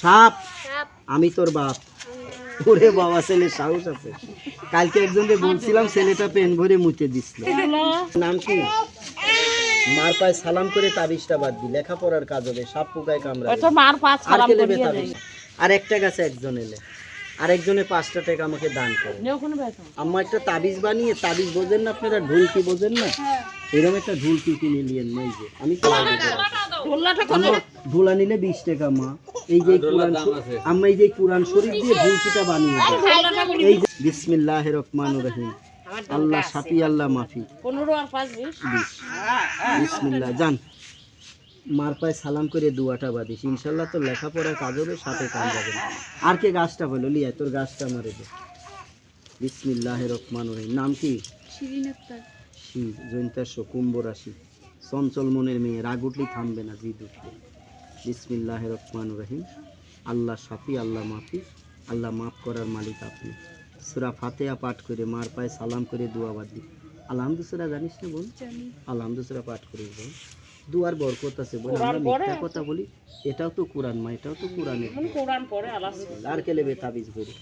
সাপ। আমি তোর বাপ। ওরে বাবা ছেলে সাহস আছে। কালকে একজনকে বলছিলাম ছেলেটা পেন ভরে মুতে দিছিল নাম কি? মার পায়ে সালাম করে তাবিজটা বাদ দি লেখাপড়ার কাজ হবে সাপ পোকায় কামড়া তো মার পাঁচ আর সালাম কে নেবে করিয়ে আর একটা গাছে একজন এলে। আর একজনে পাঁচটা টাকা আমাকে দান করে। নেও কোনো বেতন আমার একটা তাবিজ বানিয়ে তাবিজ বোঝেন না আপনারা ঢুলকি বোঝেন না? এরকম একটা ঢুলকি কিনে নিলেন নই যে। আমি ঢোলা নিলে বিশ টাকা মা। এই যে কোরআন আমরা এই যে কোরআন শরীফ দিয়ে ঢুলকিটা বানিয়ে দিই এই যে বিসমিল্লাহ রহমান রহিম। আল্লাহ সাফি আল্লাহ মাফি। পনেরো আর পাঁচ বিসমিল্লাহ জান মার পায়ে সালাম করে দুয়াটা বাদিস ইনশাল্লাহ তো লেখাপড়ার কাজ হবে সাথে কাজ যাবে না। আর কে গাছটা বলো? লিয়া তোর গাছটা মারে দে বিসমিল্লাহ রহমান রহিম। নাম কি? শিরিন আক্তার। শি জৈন্তাস্য কুম্ভ রাশি। চঞ্চল মনের মেয়ে রাগ উঠলেই থামবে না জিদ উঠলে বিসমিল্লাহ রহমান রহিম। আল্লাহ সাফি আল্লাহ মাফি আল্লাহ মাফ করার মালিক আপনি। সুরা ফাতেহা পাঠ করে মার পায়ে সালাম করে দুয়াবাদ দি আলহামদুসুরা জানিস না বোন? আলহামদুসুরা পাঠ করে বোন দুয়ার বরকত আছে বোন আমরা মিথ্যা কথা বলি এটাও তো কোরআন মা এটাও তো কোরআন পরে আলাস আর কে লেবে তাবিজ করি